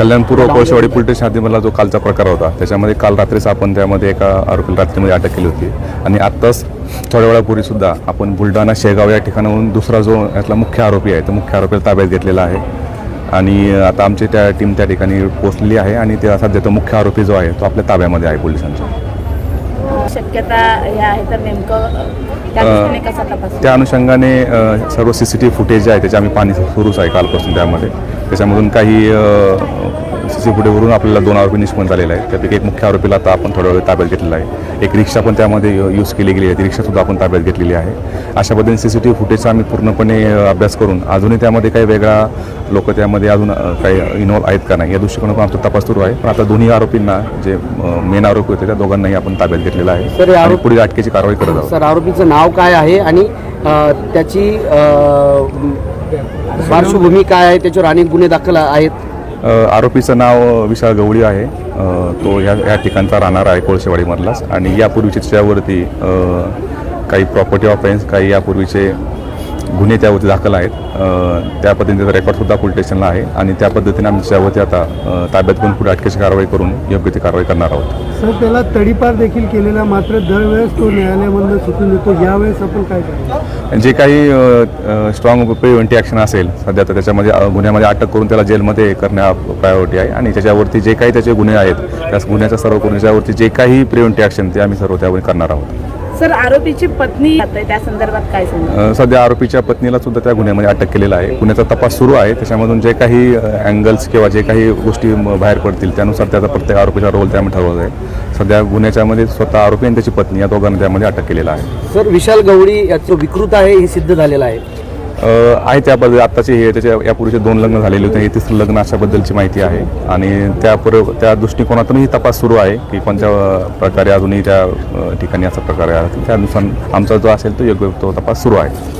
कल्याणपूर्व Kolshewadi police station जो कालचा प्रकार होता त्याच्यामध्ये काल रात्रीच आपण त्यामध्ये एका आरोपीला रात्रीमध्ये अटक केली होती. आणि आत्ताच थोड्या वेळापूर्वी सुद्धा आपण बुलढाणा शेगाव या ठिकाणाहून दुसरा जो यातला मुख्य आरोपी आहे तो मुख्य आरोपीला ताब्यात घेतलेला आहे. आणि आता आमची त्या टीम त्या ठिकाणी पोहोचलेली आहे आणि त्या सध्या तो मुख्य आरोपी जो आहे तो आपल्या ताब्यामध्ये आहे पोलिसांच्या. शक्यता हे आहे तर नेमकं अ, त्या अनुषंगाने सर्व C C T V footage जे आहे त्याचे आम्ही पाणी सुरूच आहे कालपासून त्यामध्ये. त्याच्यामधून काही सी सी फुटेजवरून आपल्याला दोन आरोपी निष्पन्न झालेले आहेत. त्यापैकी एक मुख्य आरोपीला आता आपण थोड्या वेळ ताब्यात घेतलेला आहे. एक रिक्षा पण त्यामध्ये यूज केली गेली आहे. ती रिक्षासुद्धा आपण ताब्यात घेतलेली आहे. अशा पद्धतीने सी सी टी व्ही फुटेजचा आम्ही पूर्णपणे अभ्यास करून अजूनही त्यामध्ये काही वेगळा लोक त्यामध्ये अजून काही इन्व्हॉल्व आहेत का नाही या दृष्टिकोनातून आमचा तपास सुरू आहे. पण आता दोन्ही आरोपींना जे मेन आरोपी होते त्या दोघांनाही आपण ताब्यात घेतलेला आहे. सर, आणि आरोप- पुढील अटकेची कारवाई करत आहोत. सर आरोपीचं नाव काय आहे आणि त्याची पार्श्वभूमी काय आहे? त्याच्यावर अनेक गुन्हे दाखल आहेत. आरोपीचं नाव विशाल गवळी आहे. तो ह्या या ठिकाणचा राहणार आहे कोळशेवाडीमधलाच. आणि यापूर्वीचे त्याच्यावरती काही प्रॉपर्टी ऑफेन्स काही यापूर्वीचे गुन्हे त्यावरती दाखल आहेत. त्या पद्धतीचा रेकॉर्डसुद्धा पोलीस स्टेशनला आहे आणि त्या पद्धतीने आम्ही त्यावरती आता ताब्यात घेऊन पुढे अटकेची कारवाई करून योग्य ती कारवाई करणार आहोत. सर त्याला तडीपार देखील केलेला मात्र दरवेळेस तो न्यायालयामधनं सुटून देतो यावेळेस आपण काय जे काही स्ट्रॉंग प्रिव्हेंटिव्ह ॲक्शन असेल सध्या तर त्याच्यामध्ये गुन्ह्यामध्ये अटक करून त्याला जेलमध्ये करण्या प्रायोरिटी आहे. आणि त्याच्यावरती जे काही त्याचे गुन्हे आहेत त्या गुन्ह्याचा सर्व गुन्ह्याच्यावरती जे काही प्रिव्हेंटिव्ह ॲक्शन ते आम्ही सर्व त्यावर करणार आहोत. सर आरोपीची पत्नी आहे त्या संदर्भात काय सध्या आरोपीच्या पत्नीला सुद्धा त्या गुन्ह्यामध्ये अटक केलेला आहे. गुन्ह्याचा तपास सुरू आहे. त्याच्यामधून जे काही अँगल्स किंवा जे काही गोष्टी बाहेर पडतील त्यानुसार त्याचा प्रत्येक आरोपीचा रोल त्यामध्ये ठरवला आहे सध्या गुन्ह्याच्यामध्ये स्वतः आरोपी आणि त्याची पत्नी या दोघांना त्यामध्ये अटक केलेला आहे. सर विशाल गवळी याचं विकृत आहे हे सिद्ध झालेलं आहे. आहे त्याबद्दल आत्ताचे हे त्याच्या यापूर्वीचे दोन लग्न झालेले होते हे तिसरं लग्न अशाबद्दलची माहिती आहे. आणि त्या पर त्या दृष्टिकोनातूनही तपास सुरू आहे की कोणत्या प्रकारे अजूनही त्या ठिकाणी असा प्रकारे आहे. त्यानुसार आमचा जो असेल तो योग्य तो तपास सुरू आहे.